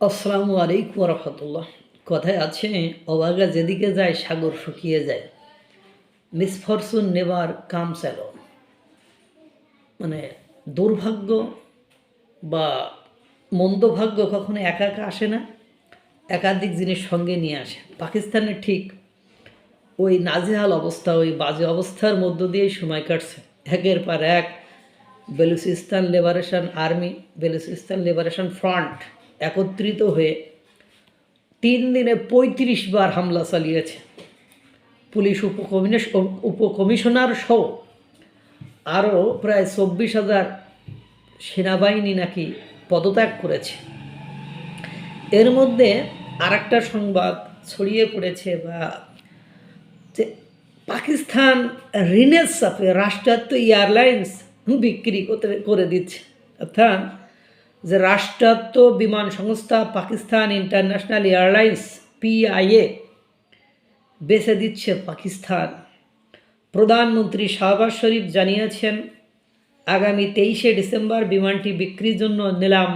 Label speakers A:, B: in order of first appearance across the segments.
A: আসসালামু আলাইকুম রহমতুল্লাহ কথায় আছে, অবাগা যেদিকে যায়, সাগর শুকিয়ে যায়। মিসফরচুন নেবার কাম চালো মানে দুর্ভাগ্য বা মন্দভাগ্য কখনো একা একা আসে না, একাধিক জিনিস সঙ্গে নিয়ে আসে। পাকিস্তানে ঠিক ওই নাজেহাল অবস্থা, ওই বাজে অবস্থার মধ্য দিয়েই সময় কাটছে। একের পর এক, Balochistan liberation army Balochistan liberation front একত্রিত হয়ে তিন দিনে পঁয়ত্রিশ বার হামলা চালিয়েছে। পুলিশ উপকমিশ উপকমিশনার সহ আরও প্রায় চব্বিশ হাজার সেনাবাহিনী নাকি পদত্যাগ করেছে। এর মধ্যে আরেকটা সংবাদ ছড়িয়ে পড়েছে বা যে পাকিস্তান ঋণের চাপে রাষ্ট্রায়ত্ত এয়ারলাইন্স বিক্রি করতে, করে দিচ্ছে। অর্থাৎ যে রাষ্ট্রায়ত্ত বিমান সংস্থা পাকিস্তান ইন্টারন্যাশনাল এয়ারলাইন্স, পিআইএ, বেছে দিচ্ছে পাকিস্তান। প্রধানমন্ত্রী শাহবাজ শরীফ জানিয়েছেন, আগামী তেইশে ডিসেম্বর বিমানটি বিক্রির জন্য নিলাম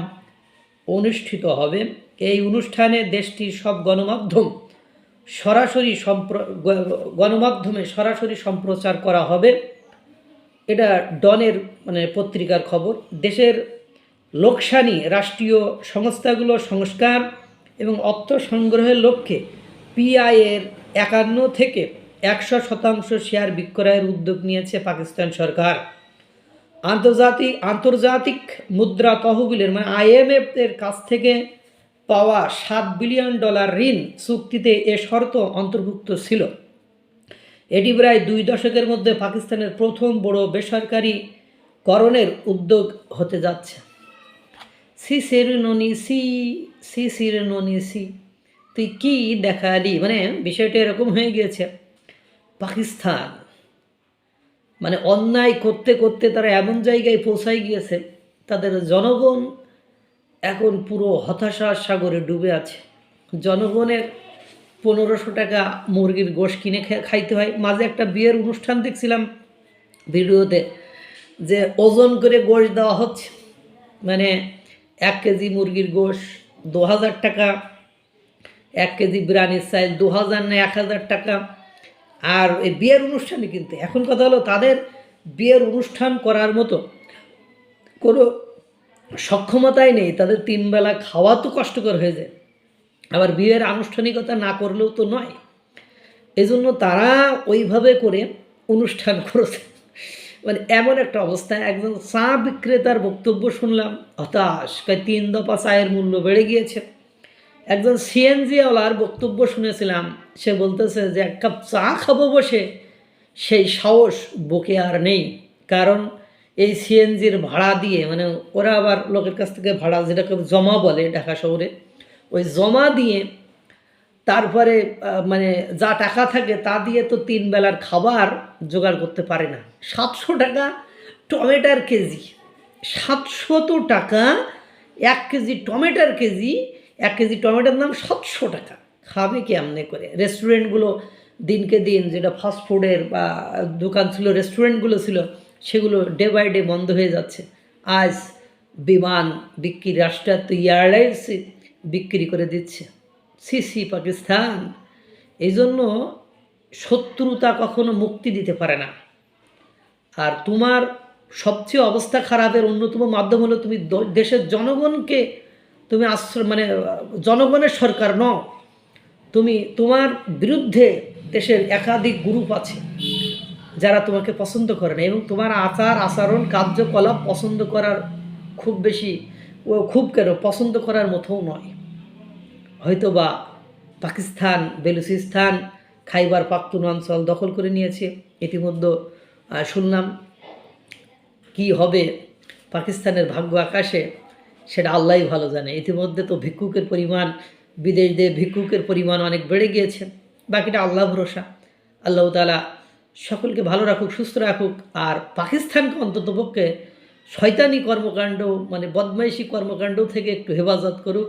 A: অনুষ্ঠিত হবে। এই অনুষ্ঠানে দেশটির সব গণমাধ্যম সরাসরি সম্প্র গণমাধ্যমে সরাসরি সম্প্রচার করা হবে। এটা ডনের মানে পত্রিকার খবর। দেশের লোকসানি রাষ্ট্রীয় সংস্থাগুলো সংস্কার এবং অর্থ সংগ্রহের লক্ষ্যে পিআইয়ের একান্ন থেকে একশো শতাংশ শেয়ার বিক্রয়ের উদ্যোগ নিয়েছে পাকিস্তান সরকার। আন্তর্জাতিক আন্তর্জাতিক মুদ্রা তহবিলের মানে আইএমএফ এর কাছ থেকে পাওয়া সাত বিলিয়ন ডলার ঋণ চুক্তিতে এ শর্ত অন্তর্ভুক্ত ছিল। এটি প্রায় দুই দশকের মধ্যে পাকিস্তানের প্রথম বড় বেসরকারি করণের উদ্যোগ হতে যাচ্ছে। সি সেরেননি সি সি সিরেননি সি। তুই কি দেখালি? মানে বিষয়টা এরকম হয়ে গিয়েছে। পাকিস্তান। মানে অন্যায় করতে করতে তারা এমন জায়গায় পৌঁছাই গিয়েছে। তাদের জনগণ এখন পুরো হতাশার সাগরে ডুবে আছে। জনগণের পনেরোশো টাকা মুরগির গোশ কিনে খাইতে হয়। মাঝে একটা বিয়ের অনুষ্ঠান দেখছিলাম ভিডিওতে যে ওজন করে গোশ দেওয়া হচ্ছে। মানে এক কেজি মুরগির গোশ দু হাজার টাকা, এক কেজি বিরিয়ানির সাইজ দু হাজার না এক হাজার টাকা। আর এই বিয়ের অনুষ্ঠানে কিন্তু এখন কথা হলো তাদের বিয়ের অনুষ্ঠান করার মতো কোনো সক্ষমতাই নেই। তাদের তিনবেলা খাওয়া তো কষ্টকর হয়ে যায়। আবার বিয়ের আনুষ্ঠানিকতা না করলেও তো নয়। এজন্য তারা ওইভাবে করে অনুষ্ঠান করেছে। মানে এমন একটা অবস্থায় একজন চা বিক্রেতার বক্তব্য শুনলাম, হতাশ, কয় তিন দফা চায়ের মূল্য বেড়ে গিয়েছে। একজন সিএনজিওয়ালার বক্তব্য শুনেছিলাম, সে বলতেছে যে এক কাপ চা খাব বসে, সেই সাহস বুকে আর নেই। কারণ এই সিএনজির ভাড়া দিয়ে মানে ওরা আবার লোকের কাছ থেকে ভাড়া, যেটাকে জমা বলে ঢাকা শহরে, ওই জমা দিয়ে তারপরে মানে যা টাকা থাকে তা দিয়ে তো তিন বেলার খাবার জোগাড় করতে পারে না। সাতশো টাকা টমেটার কেজি। সাতশত টাকা, এক কেজি টমেটার কেজি, এক কেজি টমেটোর দাম সাতশো টাকা। খাবে কেমনে করে? রেস্টুরেন্টগুলো দিনকে দিন যেটা ফাস্ট ফুডের বা দোকান ছিল, রেস্টুরেন্টগুলো ছিল, সেগুলো ডে বাই ডে বন্ধ হয়ে যাচ্ছে। আজ বিমান বিক্রি, রাষ্ট্রায়ত্ত এয়ারলাইন্স বিক্রি করে দিচ্ছে। সিসি পাকিস্তান। এই জন্য শত্রুতা কখনো মুক্তি দিতে পারে না। আর তোমার সবচেয়ে অবস্থা খারাপের অন্যতম মাধ্যম হলো তুমি দেশের জনগণকে তুমি আশ্রয় মানে জনগণের সরকার নও। তুমি তোমার বিরুদ্ধে দেশের একাধিক গ্রুপ আছে যারা তোমাকে পছন্দ করে না এবং তোমার আচার, আচরণ, কার্যকলাপ পছন্দ করার খুব বেশি, ও খুব কেন পছন্দ করার মতোও নয়। হয়তোবা পাকিস্তান, বেলুচিস্তান, খাইবার পাক্তুন অঞ্চল দখল করে নিয়েছে। ইতিমধ্যে শুনলাম কি হবে পাকিস্তানের ভাগ্য আকাশে, সেটা আল্লাহই ভালো জানে। ইতিমধ্যে তো ভিক্ষুকের পরিমাণ, বিদেশ দিয়ে ভিক্ষুকের পরিমাণ অনেক বেড়ে গিয়েছে। বাকিটা আল্লাহ ভরসা। আল্লাহ তালা সকলকে ভালো রাখুক, সুস্থ রাখুক, আর পাকিস্তানকে অন্ততপক্ষে শয়তানি কর্মকাণ্ড মানে বদমাইশি কর্মকাণ্ড থেকে একটু হেফাজত করুক।